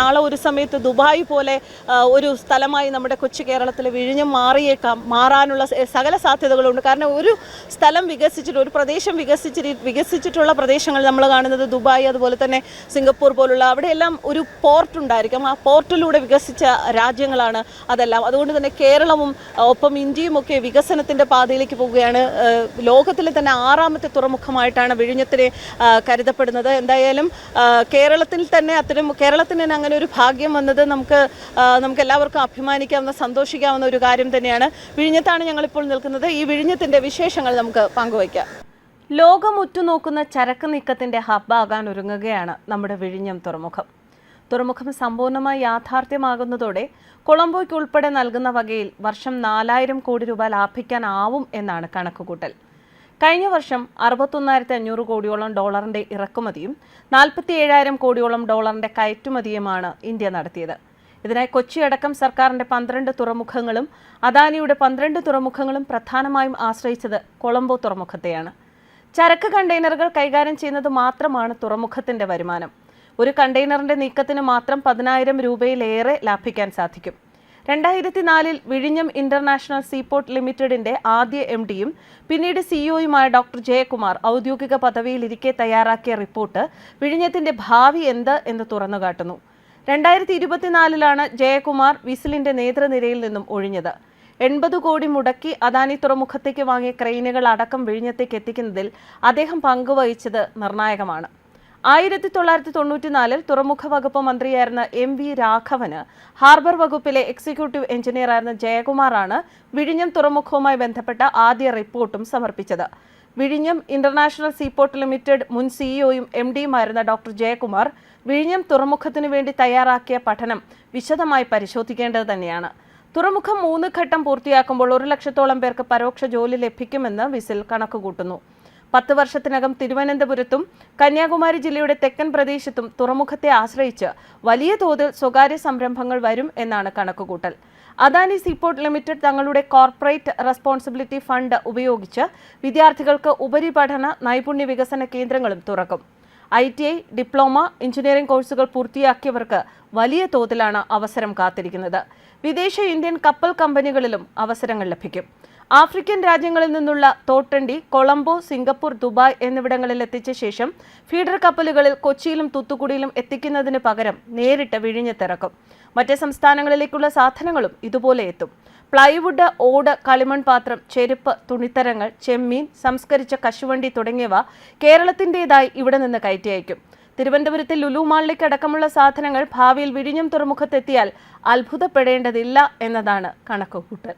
നാളെ ഒരു സമയത്ത് ദുബായ് പോലെ ഒരു സ്ഥലമായി നമ്മുടെ കൊച്ചു കേരളത്തിൽ വിഴിഞ്ഞം മാറിയേക്കാം മാറാനുള്ള സകല സാധ്യതകളുണ്ട്. കാരണം ഒരു സ്ഥലം വികസിച്ചിട്ട് ഒരു പ്രദേശം വികസിച്ചിട്ട് വികസിച്ചിട്ടുള്ള പ്രദേശങ്ങൾ നമ്മൾ കാണുന്നത് ദുബായ് അതുപോലെ തന്നെ സിംഗപ്പൂർ പോലുള്ള അവിടെയെല്ലാം ഒരു പോർട്ട് ഉണ്ടായിരിക്കും. ആ പോർട്ടിലൂടെ വികസിച്ച രാജ്യങ്ങളാണ് അതെല്ലാം. അതുകൊണ്ട് തന്നെ കേരളവും ഒപ്പം ഇന്ത്യയും ഒക്കെ വികസനത്തിന്റെ പാതയിലേക്ക് പോവുകയാണ്. ലോകത്തിലെ തന്നെ ആറാമത്തെ തുറമുഖമായിട്ടാണ് വിഴിഞ്ഞത്തിനെ കരുതപ്പെടുന്നത്. എന്തായാലും കേരളത്തിൽ തന്നെ അത്തരം കേരളത്തിന് തന്നെ അങ്ങനെ ഒരു ഭാഗ്യം വന്നത് നമുക്ക് നമുക്ക് എല്ലാവർക്കും അഭിമാനിക്കാവുന്ന സന്തോഷിക്കാവുന്ന ഒരു കാര്യം തന്നെയാണ്. വിഴിഞ്ഞത്താണ് ഞങ്ങളിപ്പോൾ നിൽക്കുന്നത്. ഈ വിഴിഞ്ഞത്തിന്റെ വിശേഷങ്ങൾ നമുക്ക് പങ്കുവയ്ക്കാം. ലോകം ഉറ്റുനോക്കുന്ന ചരക്ക് നീക്കത്തിന്റെ ഹബ്ബാകാൻ ഒരുങ്ങുകയാണ് നമ്മുടെ വിഴിഞ്ഞം തുറമുഖം. തുറമുഖം സമ്പൂർണമായി യാഥാർത്ഥ്യമാകുന്നതോടെ കൊളംബോയ്ക്ക് ഉൾപ്പെടെ നൽകുന്ന വകയിൽ വർഷം നാലായിരം കോടി രൂപ ലാഭിക്കാനാവും എന്നാണ് കണക്കുകൂട്ടൽ. കഴിഞ്ഞ വർഷം അറുപത്തൊന്നായിരത്തി അഞ്ഞൂറ് കോടിയോളം ഡോളറിന്റെ ഇറക്കുമതിയും നാൽപ്പത്തി ഏഴായിരം കോടിയോളം ഡോളറിന്റെ കയറ്റുമതിയുമാണ് ഇന്ത്യ നടത്തിയത്. ഇതിനായി കൊച്ചി അടക്കം സർക്കാരിന്റെ പന്ത്രണ്ട് തുറമുഖങ്ങളും അദാനിയുടെ പന്ത്രണ്ട് തുറമുഖങ്ങളും പ്രധാനമായും ആശ്രയിച്ചത് കൊളംബോ തുറമുഖത്തെയാണ്. ചരക്ക് കണ്ടെയ്നറുകൾ കൈകാര്യം ചെയ്യുന്നത് മാത്രമാണ് തുറമുഖത്തിന്റെ വരുമാനം. ഒരു കണ്ടെയ്നറിന്റെ നീക്കത്തിന് മാത്രം പതിനായിരം രൂപയിലേറെ ലാഭിക്കാൻ സാധിക്കും. രണ്ടായിരത്തി നാലിൽ വിഴിഞ്ഞം ഇന്റർനാഷണൽ സീപോർട്ട് ലിമിറ്റഡിന്റെ ആദ്യ എം ഡിയും പിന്നീട് സിഇഒയുമായ ഡോക്ടർ ജയകുമാർ ഔദ്യോഗിക പദവിയിലിരിക്കെ തയ്യാറാക്കിയ റിപ്പോർട്ട് വിഴിഞ്ഞത്തിന്റെ ഭാവി എന്ത് എന്ന് തുറന്നുകാട്ടുന്നു. രണ്ടായിരത്തി ഇരുപത്തിനാലിലാണ് ജയകുമാർ വിസിലിന്റെ നേതൃനിരയിൽ നിന്നും ഒഴിഞ്ഞത്. എൺപത് കോടി മുടക്കി അദാനി തുറമുഖത്തേക്ക് വാങ്ങിയ ക്രെയിനുകൾ അടക്കം വിഴിഞ്ഞത്തേക്ക് എത്തിക്കുന്നതിൽ അദ്ദേഹം പങ്കുവഹിച്ചത് നിർണായകമാണ്. ആയിരത്തി തൊള്ളായിരത്തി തൊണ്ണൂറ്റിനാലിൽ തുറമുഖ വകുപ്പ് മന്ത്രിയായിരുന്ന എം വി രാഘവന് ഹാർബർ വകുപ്പിലെ എക്സിക്യൂട്ടീവ് എഞ്ചിനീയറായിരുന്ന ജയകുമാറാണ് വിഴിഞ്ഞം തുറമുഖവുമായി ബന്ധപ്പെട്ട ആദ്യ റിപ്പോർട്ടും സമർപ്പിച്ചത്. വിഴിഞ്ഞം ഇന്റർനാഷണൽ സീപോർട്ട് ലിമിറ്റഡ് മുൻ സിഇഒയും എം ഡിയുമായിരുന്ന ഡോക്ടർ ജയകുമാർ വിഴിഞ്ഞം തുറമുഖത്തിനു വേണ്ടി തയ്യാറാക്കിയ പഠനം വിശദമായി പരിശോധിക്കേണ്ടത് തന്നെയാണ്. തുറമുഖം മൂന്ന് ഘട്ടം പൂർത്തിയാക്കുമ്പോൾ ഒരു ലക്ഷത്തോളം പേർക്ക് പരോക്ഷ ജോലി ലഭിക്കുമെന്ന് വിസിൽ കണക്കുകൂട്ടുന്നു. പത്ത് വർഷത്തിനകം തിരുവനന്തപുരത്തും കന്യാകുമാരി ജില്ലയുടെ തെക്കൻ പ്രദേശത്തും തുറമുഖത്തെ ആശ്രയിച്ച് വലിയ തോതിൽ സ്വകാര്യ സംരംഭങ്ങൾ വരും എന്നാണ് കണക്കുകൂട്ടൽ. അദാനി സീപോർട്ട് ലിമിറ്റഡ് തങ്ങളുടെ കോർപ്പറേറ്റ് റെസ്പോൺസിബിലിറ്റി ഫണ്ട് ഉപയോഗിച്ച് വിദ്യാർത്ഥികൾക്ക് ഉപരിപഠന നൈപുണ്യ വികസന കേന്ദ്രങ്ങളും തുറക്കും. I T I diploma engineering കോഴ്സുകൾ പൂർത്തിയാക്കിയവർക്ക് വലിയ തോതിലാണ് അവസരം കാത്തിരിക്കുന്നത്. വിദേശ ഇന്ത്യൻ കപ്പൽ കമ്പനികളിലും അവസരങ്ങൾ ലഭിക്കും. ആഫ്രിക്കൻ രാജ്യങ്ങളിൽ നിന്നുള്ള തോട്ടണ്ടി കൊളംബോ സിംഗപ്പൂർ ദുബായ് എന്നിവിടങ്ങളിൽ എത്തിച്ച ശേഷം ഫീഡർ കപ്പലുകളിൽ കൊച്ചിയിലും തൂത്തുക്കുടിയിലും എത്തിക്കുന്നതിന് പകരം നേരിട്ട് വിഴിഞ്ഞത്തിറക്കും മറ്റ് സംസ്ഥാനങ്ങളിലേക്കുള്ള സാധനങ്ങളും ഇതുപോലെ എത്തും. പ്ലൈവുഡ് ഓട് കളിമൺ പാത്രം ചെരുപ്പ് തുണിത്തരങ്ങൾ ചെമ്മീൻ സംസ്കരിച്ച കശുവണ്ടി തുടങ്ങിയവ കേരളത്തിന്റെതായി ഇവിടെ നിന്ന് കയറ്റി അയക്കും. തിരുവനന്തപുരത്തെ ലുലു മാളിലേക്ക് അടക്കമുള്ള സാധനങ്ങൾ ഭാവിയിൽ വിഴിഞ്ഞം തുറമുഖത്തെത്തിയാൽ അത്ഭുതപ്പെടേണ്ടതില്ല എന്നതാണ് കണക്കുകൂട്ടൽ.